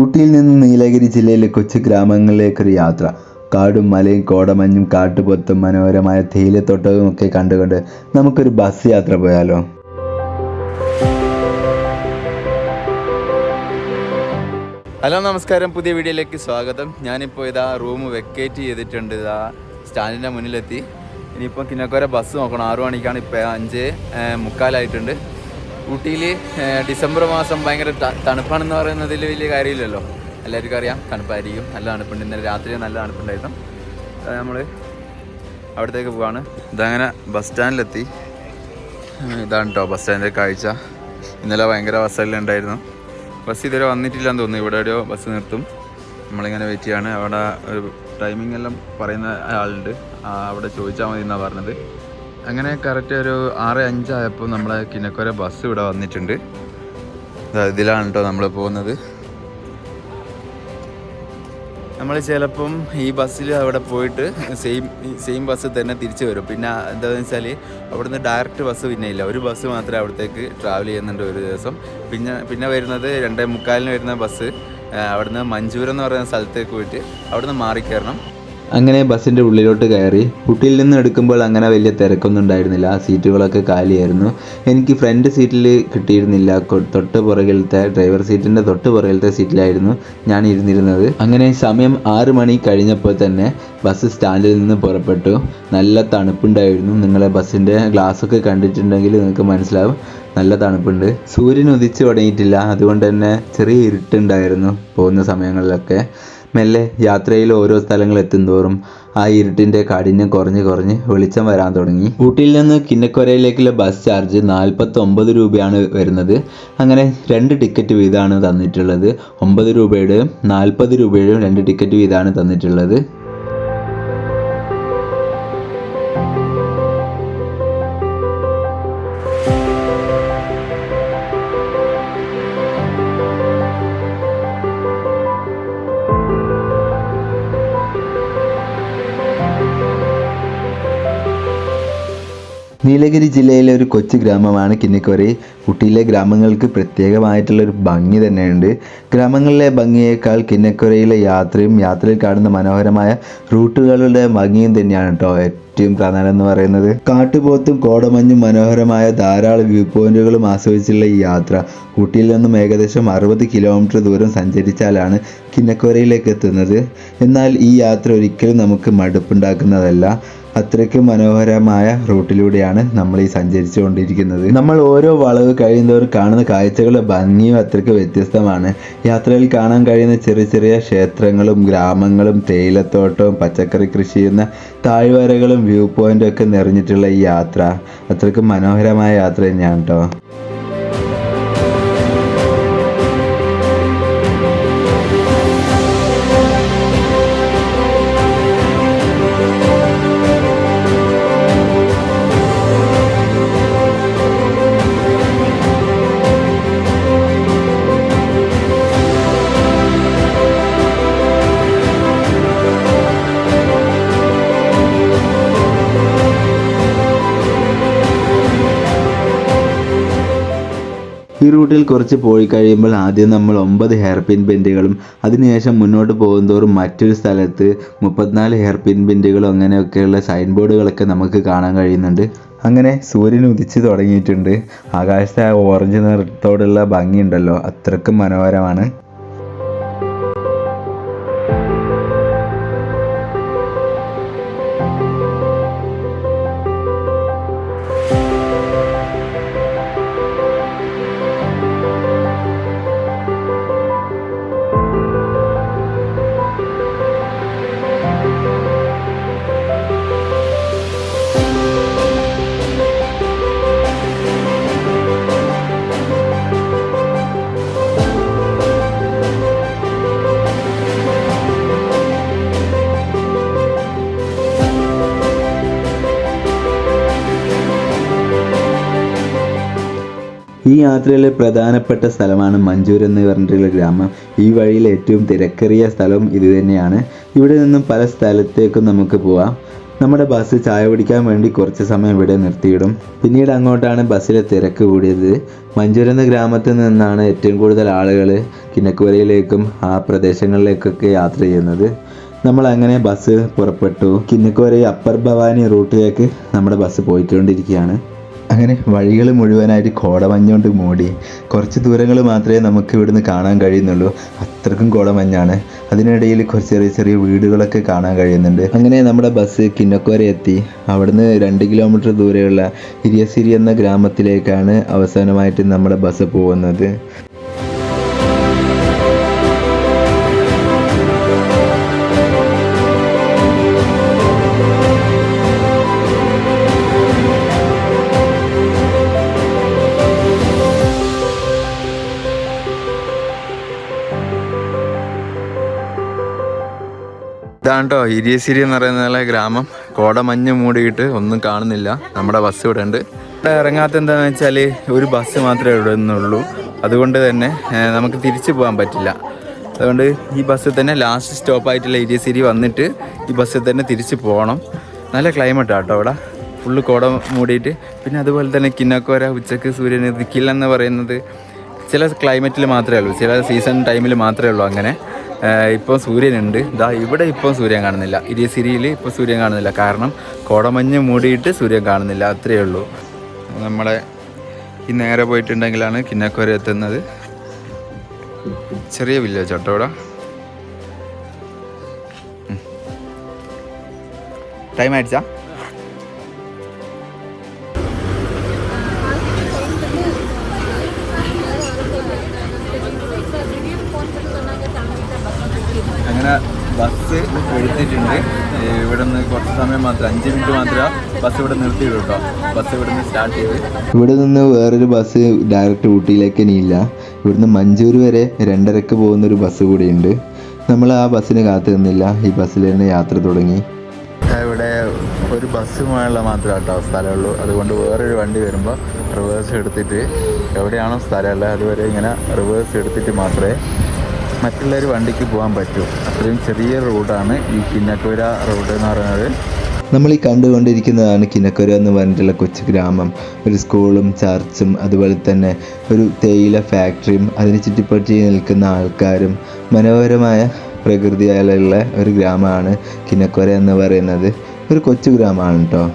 ഊട്ടിയിൽ നിന്ന് നീലഗിരി ജില്ലയിലെ കൊച്ചു ഗ്രാമങ്ങളിലേക്കൊരു യാത്ര. കാടും മലയും കോടമഞ്ഞും കാട്ടുപൊത്തും മനോഹരമായ തേയിലത്തോട്ടവും ഒക്കെ കണ്ടുകൊണ്ട് നമുക്കൊരു ബസ് യാത്ര പോയാലോ? ഹലോ നമസ്കാരം. പുതിയ വീഡിയോയിലേക്ക് സ്വാഗതം. ഞാനിപ്പോൾ ഇതാ റൂം വെക്കേറ്റ് ചെയ്തിട്ടുണ്ട്. ഇതാ സ്റ്റാൻഡിന്റെ മുന്നിലെത്തി. ഇനിയിപ്പോൾ കിന്നക്കോര ബസ് നോക്കണം. ആറു മണിക്കാണ് ഇപ്പോൾ അഞ്ച് മുക്കാലായിട്ടുണ്ട്. ഊട്ടിയിൽ ഡിസംബർ മാസം ഭയങ്കര തണുപ്പാണെന്ന് പറയുന്നതിൽ വലിയ കാര്യമില്ലല്ലോ. എല്ലാവർക്കും അറിയാം തണുപ്പായിരിക്കും നല്ല തണുപ്പുണ്ട്. ഇന്നലെ രാത്രി നല്ല തണുപ്പുണ്ടായിരുന്നു. നമ്മൾ അവിടത്തേക്ക് പോവാണ്. ഇതങ്ങനെ ബസ് സ്റ്റാൻഡിലെത്തി. ഇതാണ് കേട്ടോ ബസ് സ്റ്റാൻഡിന്റെ കാഴ്ച. ഇന്നലെ ഭയങ്കര ബസ്സെല്ലാം ബസ് ഇതുവരെ വന്നിട്ടില്ലെന്ന് തോന്നുന്നു. ഇവിടെ എവിടെയോ ബസ് നിർത്തും. നമ്മളിങ്ങനെ വെയിറ്റ് ചെയ്യാണ്. അവിടെ ഒരു ടൈമിംഗ് എല്ലാം പറയുന്ന ആളുണ്ട്. അവിടെ ചോദിച്ചാൽ മതി എന്നാണ് പറഞ്ഞത്. അങ്ങനെ കറക്റ്റ് ഒരു ആറ് അഞ്ചായപ്പോൾ നമ്മളെ കിന്നക്കൊര ബസ് ഇവിടെ വന്നിട്ടുണ്ട്. ഇതിലാണ് കേട്ടോ നമ്മൾ പോകുന്നത്. നമ്മൾ ചിലപ്പം ഈ ബസ്സിൽ അവിടെ പോയിട്ട് സെയിം സെയിം ബസ് തന്നെ തിരിച്ചു വരും. പിന്നെ എന്താണെന്ന് വെച്ചാൽ അവിടുന്ന് ഡയറക്റ്റ് ബസ് പിന്നെ ഇല്ല. ഒരു ബസ് മാത്രമേ അവിടത്തേക്ക് ട്രാവൽ ചെയ്യുന്നുണ്ട് ഒരു ദിവസം. പിന്നെ പിന്നെ വരുന്നത് രണ്ടേ മുക്കാലിന് വരുന്ന ബസ് അവിടുന്ന് മഞ്ചൂരം എന്ന് പറയുന്ന സ്ഥലത്തേക്ക് പോയിട്ട് അവിടുന്ന് മാറിക്കയറണം അങ്ങനെ ബസ്സിന്റെ ഉള്ളിലോട്ട് കയറി. കുട്ടിയിൽ നിന്ന് എടുക്കുമ്പോൾ അങ്ങനെ വലിയ തിരക്കൊന്നും ഉണ്ടായിരുന്നില്ല സീറ്റുകളൊക്കെ കാലിയായിരുന്നു. എനിക്ക് ഫ്രണ്ട് സീറ്റിൽ കിട്ടിയിരുന്നില്ല. തൊട്ട് പുറകിലത്തെ ഡ്രൈവർ സീറ്റിന്റെ തൊട്ട് പുറകിലത്തെ സീറ്റിലായിരുന്നു ഞാൻ ഇരുന്നിരുന്നത്. അങ്ങനെ സമയം ആറ് മണി കഴിഞ്ഞപ്പോൾ തന്നെ ബസ് സ്റ്റാൻഡിൽ നിന്ന് പുറപ്പെട്ടു. നല്ല തണുപ്പുണ്ടായിരുന്നു. നിങ്ങളെ ബസ്സിന്റെ ഗ്ലാസ്സൊക്കെ കണ്ടിട്ടുണ്ടെങ്കിൽ നിങ്ങൾക്ക് മനസ്സിലാവും. നല്ല തണുപ്പുണ്ട്. സൂര്യൻ ഉദിച്ചു തുടങ്ങിയിട്ടില്ല അതുകൊണ്ട് തന്നെ ചെറിയ ഇരുട്ടുണ്ടായിരുന്നു പോകുന്ന സമയങ്ങളിലൊക്കെ. മെല്ലെ യാത്രയിൽ ഓരോ സ്ഥലങ്ങൾ എത്തുന്തോറും ആ ഇരുട്ടിന്റെ കാഠിന്യം കുറഞ്ഞ് കുറഞ്ഞ് വെളിച്ചം വരാൻ തുടങ്ങി. ഊട്ടിയിൽ നിന്ന് കിന്നക്കൊരയിലേക്കുള്ള ബസ് ചാർജ് നാൽപ്പത്തി ഒമ്പത് രൂപയാണ് വരുന്നത്. അങ്ങനെ രണ്ട് ടിക്കറ്റ് വീതമാണ് തന്നിട്ടുള്ളത്. ഒമ്പത് രൂപയുടെയും നാൽപ്പത് രൂപയുടെയും രണ്ട് ടിക്കറ്റ് വീതമാണ് തന്നിട്ടുള്ളത്. നീലഗിരി ജില്ലയിലെ ഒരു കൊച്ചു ഗ്രാമമാണ് കിന്നിക്കോറി. ഊട്ടിയിലെ ഗ്രാമങ്ങൾക്ക് പ്രത്യേകമായിട്ടുള്ള ഒരു ഭംഗി തന്നെയുണ്ട്. ഗ്രാമങ്ങളിലെ ഭംഗിയേക്കാൾ കിന്നക്കൊരയിലെ യാത്രയും യാത്രയിൽ കാണുന്ന മനോഹരമായ റൂട്ടുകളുടെ ഭംഗിയും തന്നെയാണ് കേട്ടോ ഏറ്റവും പ്രധാനം എന്ന് പറയുന്നത് കാട്ടുപോത്തും കോടമഞ്ഞും മനോഹരമായ ധാരാളം വ്യൂ പോയിന്റുകളും ആസ്വദിച്ചുള്ള ഈ യാത്ര. ഊട്ടിയിൽ നിന്നും ഏകദേശം അറുപത് കിലോമീറ്റർ ദൂരം സഞ്ചരിച്ചാലാണ് കിന്നക്കോരയിലേക്ക് എത്തുന്നത്. എന്നാൽ ഈ യാത്ര ഒരിക്കലും നമുക്ക് മടുപ്പുണ്ടാക്കുന്നതല്ല. അത്രയ്ക്ക് മനോഹരമായ റൂട്ടിലൂടെയാണ് നമ്മൾ ഈ സഞ്ചരിച്ചു കൊണ്ടിരിക്കുന്നത് നമ്മൾ ഓരോ വളവ് കഴിയുന്നവർ കാണുന്ന കാഴ്ചകളുടെ ഭംഗിയും അത്രയ്ക്ക് വ്യത്യസ്തമാണ്. യാത്രയിൽ കാണാൻ കഴിയുന്ന ചെറിയ ചെറിയ ക്ഷേത്രങ്ങളും ഗ്രാമങ്ങളും തേയിലത്തോട്ടവും പച്ചക്കറി കൃഷി ചെയ്യുന്ന താഴ്വരകളും വ്യൂ പോയിന്റും ഒക്കെ നിറഞ്ഞിട്ടുള്ള ഈ യാത്ര. അത്രയ്ക്ക് മനോഹരമായ യാത്ര തന്നെയാണ് കേട്ടോ ഈ റൂട്ടിൽ കുറച്ച് പോയി കഴിയുമ്പോൾ ആദ്യം നമ്മൾ ഒമ്പത് ഹെയർ പിൻ ബെൻഡുകളും അതിനുശേഷം മുന്നോട്ട് പോകുന്തോറും മറ്റൊരു സ്ഥലത്ത് മുപ്പത്തിനാല് ഹെയർ പിൻ ബെൻഡുകളും അങ്ങനെയൊക്കെയുള്ള സൈൻ ബോർഡുകളൊക്കെ നമുക്ക് കാണാൻ കഴിയുന്നുണ്ട്. അങ്ങനെ സൂര്യൻ ഉദിച്ചു തുടങ്ങിയിട്ടുണ്ട്. ആകാശത്തെ ആ ഓറഞ്ച് നിറത്തോടുള്ള ഭംഗിയുണ്ടല്ലോ. അത്രക്കും മനോഹരമാണ്. യാത്രയിലെ പ്രധാനപ്പെട്ട സ്ഥലമാണ് മഞ്ചൂർ എന്ന് പറഞ്ഞിട്ടുള്ള ഗ്രാമം. ഈ വഴിയിൽ ഏറ്റവും തിരക്കേറിയ സ്ഥലം ഇത് തന്നെയാണ്. ഇവിടെ നിന്നും പല സ്ഥലത്തേക്കും നമുക്ക് പോവാം. നമ്മുടെ ബസ് ചായ കുടിക്കാൻ വേണ്ടി കുറച്ച് സമയം ഇവിടെ നിർത്തിയിടും. പിന്നീട് അങ്ങോട്ടാണ് ബസ്സിലെ തിരക്ക് കൂടിയത്. മഞ്ചൂർ എന്ന ഗ്രാമത്തിൽ നിന്നാണ് ഏറ്റവും കൂടുതൽ ആളുകൾ കിന്നക്കുവരയിലേക്കും ആ പ്രദേശങ്ങളിലേക്കൊക്കെ യാത്ര ചെയ്യുന്നത്. നമ്മൾ അങ്ങനെ ബസ് പുറപ്പെട്ടു. കിന്നക്കുവരയിൽ അപ്പർ ഭവാനി റൂട്ടിലേക്ക് നമ്മുടെ ബസ് പോയിക്കൊണ്ടിരിക്കുകയാണ്. അങ്ങനെ വഴികൾ മുഴുവനായിട്ട് കോടമഞ്ഞുകൊണ്ട് മൂടി. കുറച്ച് ദൂരങ്ങൾ മാത്രമേ നമുക്ക് ഇവിടുന്ന് കാണാൻ കഴിയുന്നുള്ളൂ. അത്രക്കും കോടമഞ്ഞാണ്. അതിനിടയിൽ കുറച്ച് ചെറിയ ചെറിയ വീടുകളൊക്കെ കാണാൻ കഴിയുന്നുണ്ട്. അങ്ങനെ നമ്മുടെ ബസ് കിന്നക്കോര എത്തി. അവിടുന്ന് രണ്ട് കിലോമീറ്റർ ദൂരെയുള്ള ഇരിയസിരി എന്ന ഗ്രാമത്തിലേക്കാണ് അവസാനമായിട്ട് നമ്മുടെ ബസ് പോകുന്നത്. ഇതാണ് കേട്ടോ ഇരിയസിരി എന്ന് പറയുന്ന ഗ്രാമം. കോടമഞ്ഞ് മൂടിയിട്ട് ഒന്നും കാണുന്നില്ല. നമ്മുടെ ബസ് ഇവിടെ ഉണ്ട്. ഇവിടെ ഇറങ്ങാത്ത എന്താണെന്ന് വെച്ചാൽ ഒരു ബസ് മാത്രമേ ഇവിടെ നിന്നുള്ളൂ. അതുകൊണ്ട് തന്നെ നമുക്ക് തിരിച്ചു പോകാൻ പറ്റില്ല. അതുകൊണ്ട് ഈ ബസ്സിൽ തന്നെ ലാസ്റ്റ് സ്റ്റോപ്പായിട്ടുള്ള ഇരിയസിരി വന്നിട്ട് ഈ ബസ്സിൽ തന്നെ തിരിച്ചു പോകണം. നല്ല ക്ലൈമറ്റാണ് കേട്ടോ ഇവിടെ ഫുള്ള് കോട മൂടിയിട്ട്. പിന്നെ അതുപോലെ തന്നെ കിന്നക്കോര ഉച്ചയ്ക്ക് സൂര്യന് ദിക്കില്ലെന്ന് പറയുന്നത് ചില ക്ലൈമറ്റിൽ മാത്രമേ ഉള്ളൂ. ചില സീസൺ ടൈമിൽ മാത്രമേ ഉള്ളൂ അങ്ങനെ. ഇപ്പോൾ സൂര്യനുണ്ട്. ഇതാ ഇവിടെ ഇപ്പോൾ സൂര്യൻ കാണുന്നില്ല. ഇരിയസിരിയിൽ ഇപ്പോൾ സൂര്യൻ കാണുന്നില്ല. കാരണം കോടമഞ്ഞ് മൂടിയിട്ട് സൂര്യൻ കാണുന്നില്ല. അത്രയേ ഉള്ളൂ. നമ്മളെ ഈ നേരെ പോയിട്ടുണ്ടെങ്കിലാണ് കിന്നക്കോര എത്തുന്നത്. ചെറിയ വില്ലേജ് കേട്ടോ ഇവിടെ ടൈം ആയിട്ടാ ബസ് എടുത്തിട്ടുണ്ട് ഇവിടെ നിന്ന് കുറച്ച് സമയം മാത്രം അഞ്ച് മിനിറ്റ് മാത്രമേ ബസ് ഇവിടെ നിർത്തി കേട്ടോ. ബസ് ഇവിടെ നിന്ന് സ്റ്റാർട്ട് ചെയ്ത്. ഇവിടെ നിന്ന് വേറൊരു ബസ് ഡയറക്റ്റ് ഊട്ടിയിലേക്ക് ഇനിയില്ല ഇവിടുന്ന് മഞ്ചൂർ വരെ രണ്ടരക്ക് പോകുന്നൊരു ബസ് കൂടിയുണ്ട്. നമ്മൾ ആ ബസ്സിന് കാത്തു നിന്നില്ല. ഈ ബസ്സിൽ തന്നെ യാത്ര തുടങ്ങി. ഇവിടെ ഒരു ബസ് പോകാനുള്ള മാത്രമേ കേട്ടോ സ്ഥലമുള്ളൂ അതുകൊണ്ട് വേറൊരു വണ്ടി വരുമ്പോൾ റിവേഴ്സ് എടുത്തിട്ട് എവിടെയാണോ സ്ഥലമുള്ളത് അതുവരെ ഇങ്ങനെ റിവേഴ്സ് എടുത്തിട്ട് മാത്രമേ മറ്റുള്ളൊരു വണ്ടിക്ക് പോകാൻ പറ്റും. അത്രയും ചെറിയ റോഡാണ് ഈ കിന്നക്കുര റോഡ് എന്ന് പറയുന്നത്. നമ്മൾ ഈ കണ്ടുകൊണ്ടിരിക്കുന്നതാണ് കിനക്കര എന്ന് പറഞ്ഞിട്ടുള്ള കൊച്ചു ഗ്രാമം. ഒരു സ്കൂളും ചർച്ചും അതുപോലെ തന്നെ ഒരു തേയില ഫാക്ടറിയും അതിന് ചുറ്റിപ്പറ്റി നിൽക്കുന്ന ആൾക്കാരും മനോഹരമായ പ്രകൃതിയാലുള്ള ഒരു ഗ്രാമമാണ് കിനക്കര എന്ന് പറയുന്നത്. ഒരു കൊച്ചു ഗ്രാമമാണ് കേട്ടോ.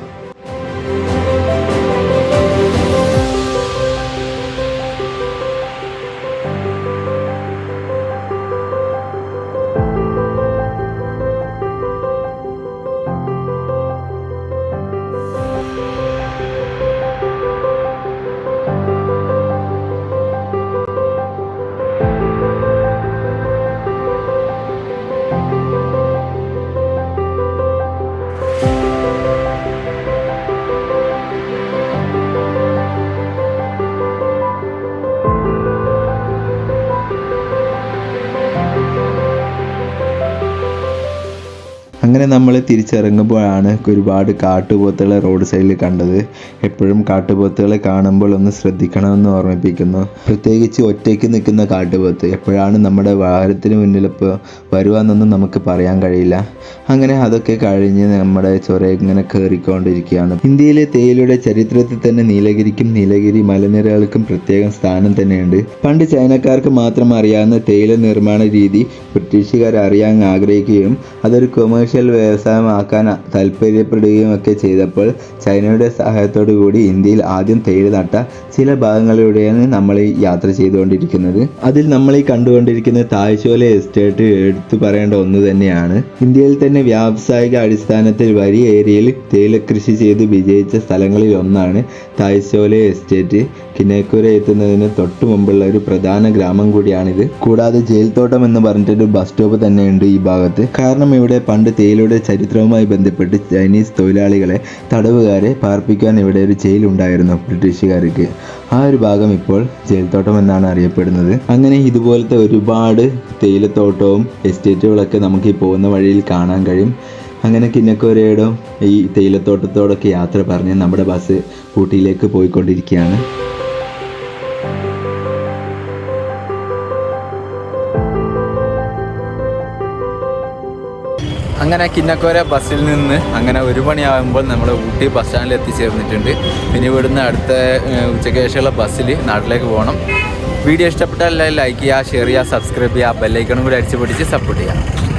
അങ്ങനെ നമ്മൾ തിരിച്ചിറങ്ങുമ്പോഴാണ് ഒരുപാട് കാട്ടുപോത്തുകളെ റോഡ് സൈഡിൽ കണ്ടത്. എപ്പോഴും കാട്ടുപോത്തുകളെ കാണുമ്പോൾ ഒന്ന് ശ്രദ്ധിക്കണമെന്ന് ഓർമ്മിപ്പിക്കുന്നു. പ്രത്യേകിച്ച് ഒറ്റയ്ക്ക് നിൽക്കുന്ന കാട്ടുപോത്ത്. എപ്പോഴാണ് നമ്മുടെ വാഹനത്തിന് മുന്നിൽ ഇപ്പോൾ വരുവാന്നൊന്നും നമുക്ക് പറയാൻ കഴിയില്ല. അങ്ങനെ അതൊക്കെ കഴിഞ്ഞ് നമ്മുടെ ചൊര ഇങ്ങനെ കയറിക്കൊണ്ടിരിക്കുകയാണ് ഇന്ത്യയിലെ തേയിലയുടെ ചരിത്രത്തിൽ തന്നെ നീലഗിരിക്കും നീലഗിരി മലനിരകൾക്കും പ്രത്യേകം സ്ഥാനം തന്നെയുണ്ട്. പണ്ട് ചൈനക്കാർക്ക് മാത്രം അറിയാവുന്ന തേയില നിർമ്മാണ രീതി ബ്രിട്ടീഷുകാർ അറിയാൻ ആഗ്രഹിക്കുകയും അതൊരു കൊമേഴ്ഷ്യൽ വ്യവസായമാക്കാൻ താല്പര്യപ്പെടുകയും ഒക്കെ ചെയ്തപ്പോൾ ചൈനയുടെ സഹായത്തോടു കൂടി ഇന്ത്യയിൽ ആദ്യം തേയില നട്ട ചില ഭാഗങ്ങളിലൂടെയാണ് നമ്മൾ ഈ യാത്ര ചെയ്തുകൊണ്ടിരിക്കുന്നത്. അതിൽ നമ്മൾ ഈ കണ്ടുകൊണ്ടിരിക്കുന്ന തായ്ശോല എസ്റ്റേറ്റ് എടുത്തു പറയേണ്ട ഒന്ന് തന്നെയാണ്. ഇന്ത്യയിൽ തന്നെ വ്യാവസായിക അടിസ്ഥാനത്തിൽ വലിയ ഏരിയയിൽ തേയില കൃഷി ചെയ്ത് വിജയിച്ച സ്ഥലങ്ങളിൽ ഒന്നാണ് തായ്ശോല എസ്റ്റേറ്റ്. കിനേക്കുര എത്തുന്നതിന് തൊട്ടു മുമ്പുള്ള ഒരു പ്രധാന ഗ്രാമം കൂടിയാണിത്. കൂടാതെ ജയിൽത്തോട്ടം എന്ന് പറഞ്ഞിട്ടൊരു ബസ് സ്റ്റോപ്പ് തന്നെയുണ്ട് ഈ ഭാഗത്ത്. കാരണം ഇവിടെ പണ്ട് തേയിലയുടെ ചരിത്രവുമായി ബന്ധപ്പെട്ട് ചൈനീസ് തൊഴിലാളികളെ തടവുകാരെ പാർപ്പിക്കാൻ ഇവിടെ ഒരു ജയിൽ ഉണ്ടായിരുന്നു ബ്രിട്ടീഷുകാർക്ക്. ആ ഒരു ഭാഗം ഇപ്പോൾ ജയിൽത്തോട്ടം എന്നാണ് അറിയപ്പെടുന്നത്. അങ്ങനെ ഇതുപോലത്തെ ഒരുപാട് തേയിലത്തോട്ടവും എസ്റ്റേറ്റുകളൊക്കെ നമുക്ക് ഈ പോകുന്ന വഴിയിൽ കാണാൻ കഴിയും. അങ്ങനെ കിന്നക്കോരയുടെ ഈ തേയിലത്തോട്ടത്തോടൊക്കെ യാത്ര പറഞ്ഞ് നമ്മുടെ ബസ് ഊട്ടിയിലേക്ക് പോയിക്കൊണ്ടിരിക്കുകയാണ്. അങ്ങനെ കിന്നക്കോര ബസ്സിൽ നിന്ന് അങ്ങനെ ഒരു മണിയാകുമ്പോൾ നമ്മൾ ഊട്ടി ബസ് സ്റ്റാൻഡിൽ എത്തിച്ചേർന്നിട്ടുണ്ട്. പിന്നെ ഇവിടുന്ന് അടുത്ത ഉച്ചയ്ക്ക് ശേഷമുള്ള ബസ്സിൽ നാട്ടിലേക്ക് പോകണം. വീഡിയോ ഇഷ്ടപ്പെട്ടാൽ ലൈക്ക് ചെയ്യുക ഷെയർ ചെയ്യുക സബ്സ്ക്രൈബ് ചെയ്യുക. ബെല്ലൈക്കണും കൂടി അടിച്ച് പിടിച്ച് സപ്പോർട്ട് ചെയ്യുക.